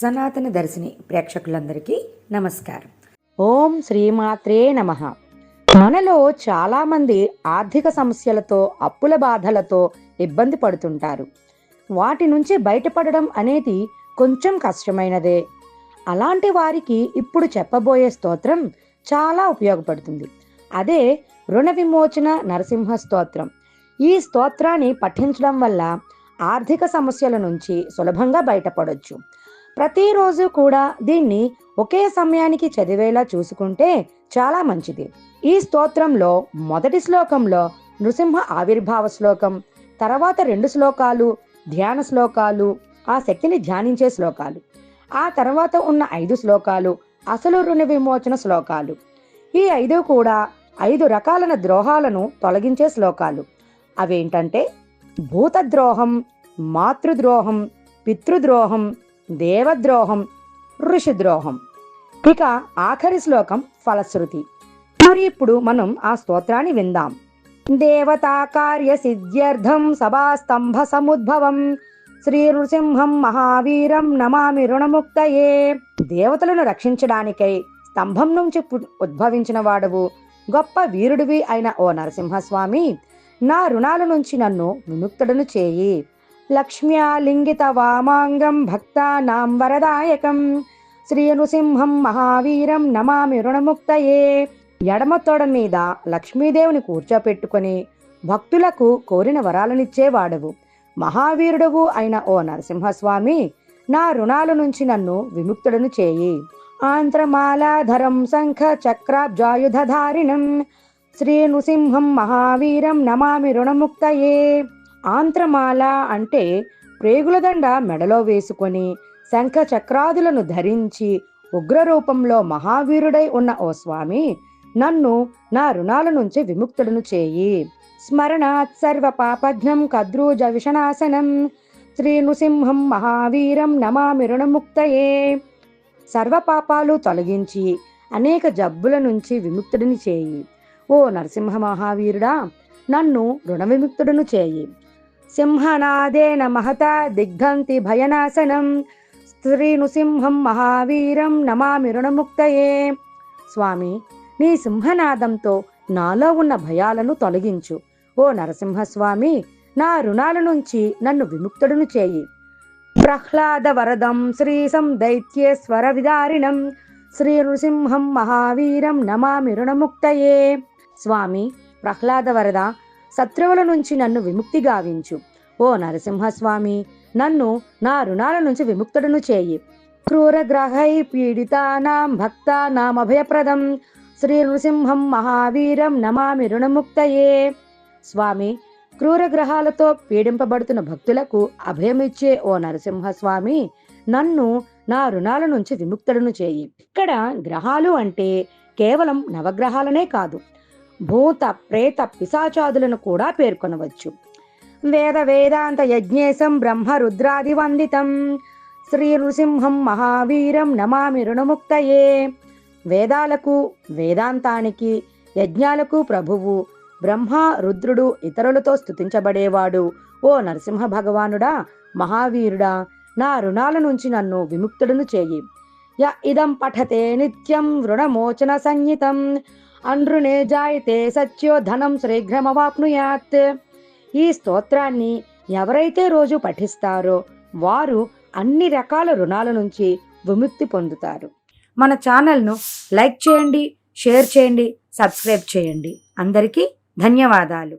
సనాతన దర్శిని ప్రేక్షకులందరికీ నమస్కారం. ఓం శ్రీమాత్రే నమ. మనలో చాలామంది ఆర్థిక సమస్యలతో అప్పుల బాధలతో ఇబ్బంది పడుతుంటారు. వాటి నుంచి బయటపడడం అనేది కొంచెం కష్టమైనదే. అలాంటి వారికి ఇప్పుడు చెప్పబోయే స్తోత్రం చాలా ఉపయోగపడుతుంది. అదే రుణ విమోచన నరసింహ స్తోత్రం. ఈ స్తోత్రాన్ని పఠించడం వల్ల ఆర్థిక సమస్యల నుంచి సులభంగా బయటపడొచ్చు. ప్రతిరోజు కూడా దీన్ని ఒకే సమయానికి చదివేలా చూసుకుంటే చాలా మంచిది. ఈ స్తోత్రంలో మొదటి శ్లోకంలో నృసింహ ఆవిర్భావ శ్లోకం తర్వాత రెండు శ్లోకాలు ధ్యాన శ్లోకాలు ఆ శక్తిని ధ్యానించే శ్లోకాలు ఆ తర్వాత ఉన్న ఐదు శ్లోకాలు అసలు రుణ విమోచన శ్లోకాలు. ఈ ఐదు కూడా ఐదు రకాలైన ద్రోహాలను తొలగించే శ్లోకాలు. అవేంటంటే భూతద్రోహం మాతృద్రోహం పితృద్రోహం దేవద్రోహం ఋషిద్రోహం. ఇక ఆఖరి శ్లోకం ఫలశ్రుతి. మరి ఇప్పుడు మనం ఆ స్తోత్రాన్ని విందాం. దేవతా కార్య సిద్ధ్యర్థం సభాస్తంభ సముద్భవం. శ్రీ నృసింహం మహావీరం నమామి రుణముక్తయే. దేవతలను రక్షించడానికై స్తంభం నుంచి పు- ఉద్భవించిన వాడవు. గొప్ప వీరుడివి అయిన ఓ నరసింహస్వామి నా రుణాల నుంచి నన్ను విముక్తుడను చేయి. లక్ష్మ్యాలింగిత వామాంగం భక్తానాం వరదాయకం శ్రీ నృసింహం మహావీరం నమామి రుణముక్తయే ఎడమ తొడ మీద లక్ష్మీదేవిని కూర్చోపెట్టుకొని భక్తులకు కోరిన వరాలనిచ్చేవాడవు. మహావీరుడవు అయిన ఓ నరసింహస్వామి నా రుణాల నుంచి నన్ను విముక్తుడను చేయి. ఆంధ్రమాలాధరం శంఖ చక్రాబ్జాయుధారిణం శ్రీ నృసింహం మహావీరం నమామి రుణముక్తయే. ఆంత్రమాల అంటే ప్రేగులదండ మెడలో వేసుకొని శంఖ చక్రాదులను ధరించి ఉగ్రరూపంలో మహావీరుడై ఉన్న ఓ స్వామి నన్ను నా రుణాల నుంచి విముక్తుడును చేయి. స్మరణాత్ సర్వ పాపఘ్నం కద్రూజ విషనాశనం శ్రీ నృసింహం మహావీరం నమామి రుణముక్తయే. సర్వ పాపాలు తొలగించి అనేక జబ్బుల నుంచి విముక్తుడిని చేయి. ఓ నరసింహ మహావీరుడా నన్ను రుణ విముక్తుడును చేయి. సింహనాదేన మహత దిగ్ధంతి భయనాశనం శ్రీ నృసింహం మహావీరం నమామి రుణముక్తయే స్వామి నీ సింహనాదంతో నాలో ఉన్న భయాలను తొలగించు. ఓ నరసింహస్వామి నా రుణాల నుంచి నన్ను విముక్తుడును చేయి. ప్రహ్లాద వరదం శ్రీసం దైత్యేశ్వర విదారిణం శ్రీ నృసింహం మహావీరం నమామి రుణముక్తయే. స్వామి ప్రహ్లాద వరద శత్రువుల నుంచి నన్ను విముక్తి గావించు. ఓ నరసింహస్వామి నన్ను నా రుణాల నుంచి విముక్తుడును చేయి. క్రూరగ్రహై పీడితానాం భక్తానామభయప్రదం శ్రీ నృసింహం మహావీరం నమామి రుణముక్తయే. స్వామి క్రూరగ్రహాలతో పీడింపబడుతున్న భక్తులకు అభయమిచ్చే ఓ నరసింహస్వామి నన్ను నా రుణాల నుంచి విముక్తుడును చేయి. ఇక్కడ గ్రహాలు అంటే కేవలం నవగ్రహాలనే కాదు భూత ప్రేత పిశాచాదులను కూడా పేర్కొనవచ్చు. వేద వేదాంత యజ్ఞేశం బ్రహ్మ రుద్రాది వందితం. శ్రీ నృసింహం మహావీరం నమామి రుణముక్తయే. వేదాలకు వేదాంతానికి యజ్ఞాలకు ప్రభువు బ్రహ్మ రుద్రుడు ఇతరులతో స్తుతించబడేవాడు. ఓ నరసింహ భగవానుడా మహావీరుడా నా రుణాల నుంచి నన్ను విముక్తుడును చేయి. య ఇదం పఠతే నిత్యం రుణమోచన సంహితం. అండ్రునే జాయితే సత్యో ధనం శీఘ్రమవాప్నుయాత్ ఈ స్తోత్రాన్ని ఎవరైతే రోజు పఠిస్తారో వారు అన్ని రకాల రుణాల నుంచి విముక్తి పొందుతారు. మన ఛానల్ను లైక్ చేయండి షేర్ చేయండి సబ్స్క్రైబ్ చేయండి. అందరికీ ధన్యవాదాలు.